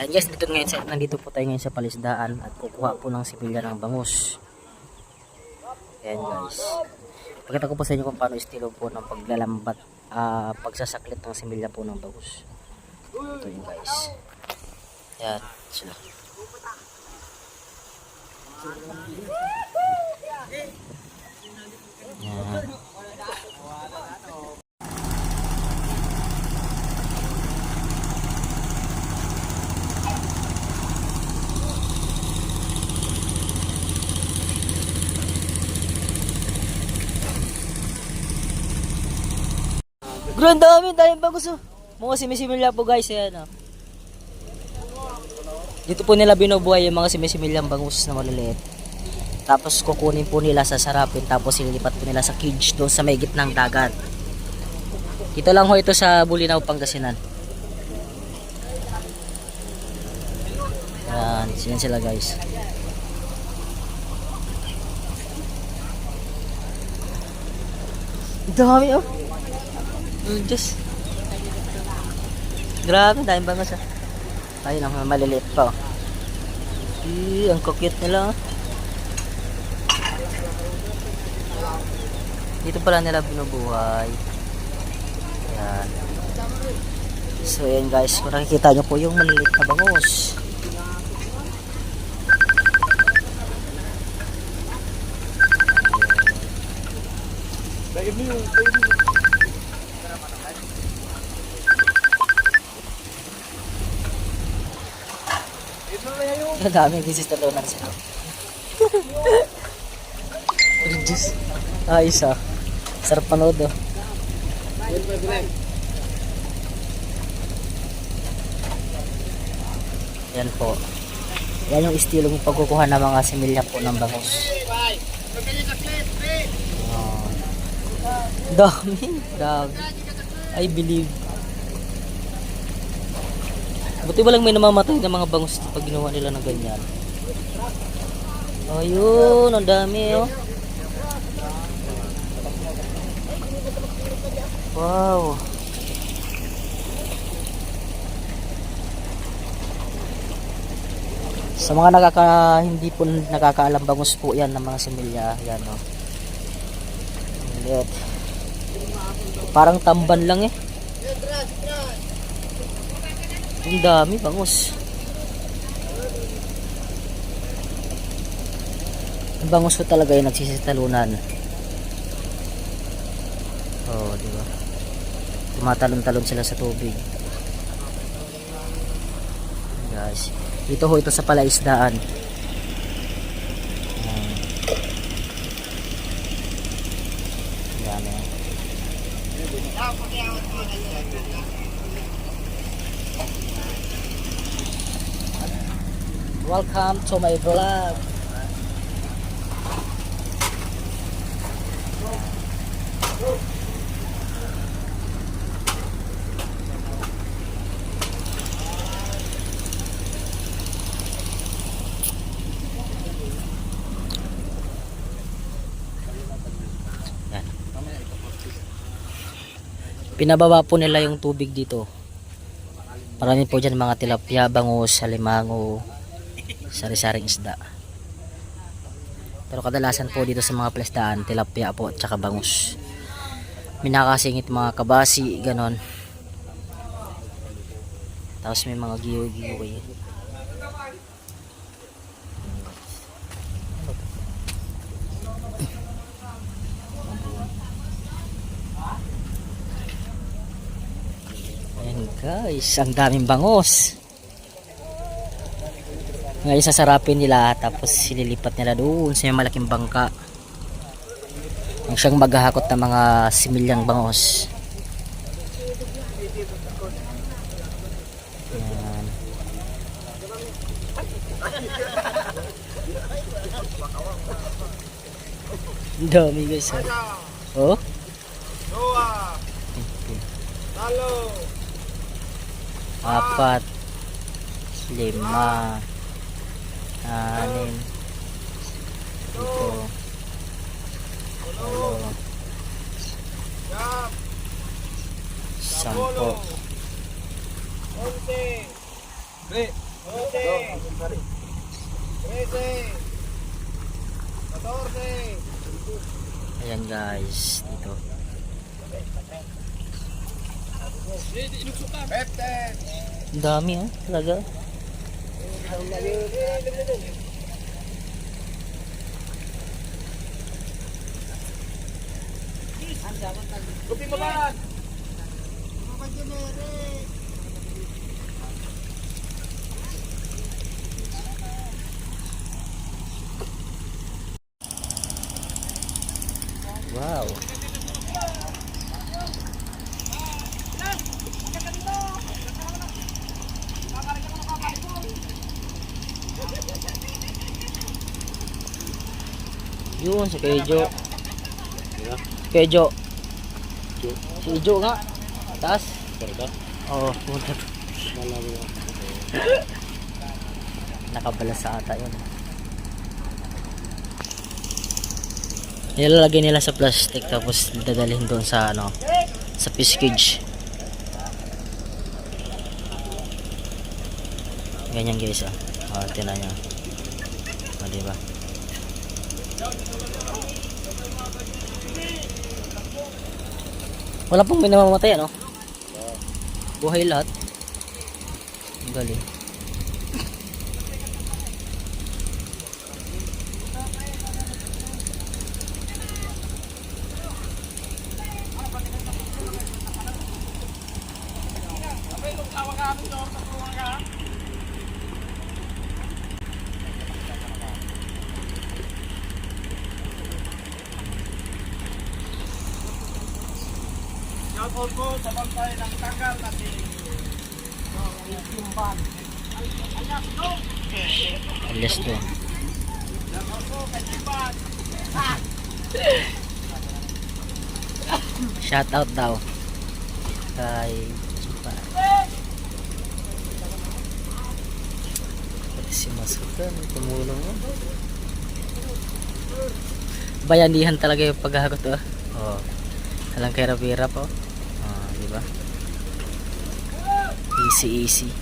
Ayan guys, dito ngayon sa, nandito po tayo ngayon sa palisdaan at kukuha po ng sibilya ng bangus. Ayan guys. Pakita ko po sa inyo kung paano estilo po ng paglalambat, ah pagsasaklit ng similya po ng bangus. Ito yun guys. Ayan sila. Ayan. Grand dami, dami bagus oh. Mga simisimilya po guys, ayan oh. Dito po nila binubuhay yung mga simisimilyang bangus na maliliit. Tapos kukunin po nila sa sarapin tapos ililipat po nila sa cage doon sa may gitnang dagat. Dito lang ho ito sa Bulinaw, Pangasinan. Yan, yan sila guys. Ang Dami oh. Oh, Diyos. Grabe, dahil bangus ah. Ayun ang maliliit pa. oh. Eh, ang cute nila. oh. Dito pala nila binubuhay. Ayan. So ayan guys, kung nakikita nyo po yung maliliit na bangus. Ang dami yung sister daw sila. Diyos. Ayos ah. Sarap panood oh. Yan po. Yan yung estilong pagkukuha ng mga similya po ng bangus. Oh. Dami. Dami. I believe. Buti walang may namamatay ng mga bangus pag ginawa nila ng ganyan. Ayun, ang dami oh. Wow. Sa mga nakaka hindi po nakakaalam bangus po 'yan ng mga similya, yan oh. Liit. Parang tamban lang eh. Ang dami bangus. Ang bangus ko talaga yung nagsisitalunan. Oh, di ba? Tumatalon-talon sila sa tubig. Guys, dito ho ito sa palaisdaan. Ayan. Ang dami. Welcome to my vlog. Pinababa po nila yung tubig dito. Marami po dyan mga tilapia, bangus, alimango, sari-saring isda. Pero kadalasan po dito sa mga plasdaan, tilapia po at saka bangus. Minakasingit mga kabasi, ganon. Tapos may mga giyoy-giyoy. Ayan guys, ang daming bangus. Ngayon sasarapin nila tapos sililipat nila doon sa malaking bangka. Ang siyang maghahakot ng mga similyang bangus. Ayan. Dami guys. Oh. Oh. Dua, talo, apat, lima, anim, ito, walo, sampo, onse, Be, Ayan guys, dito. Ang dami ah, talaga. Kupi mo ba? Wow. Yun, si Kejo. Kejo. Si Ijo nga. Taas. Oo, pumunta. Nakabala sa ata yun. Nilalagay nila sa plastic tapos dadalhin doon sa ano sa fish cage. Ganyan guys ah. Oh, tinan nyo. O, diba? Wala pong may namamatay ano? Buhay lahat. Ang galing. Shout out po sa bantay ng tagal na si Timban. Alas to. Shout out po kay Timban. Shout out daw. Kay. Pati si Masukan, tumulong mo. Bayanihan talaga yung paghahagot oh. Oh. Alang kay Ravira po. Ah, di ba? Easy easy.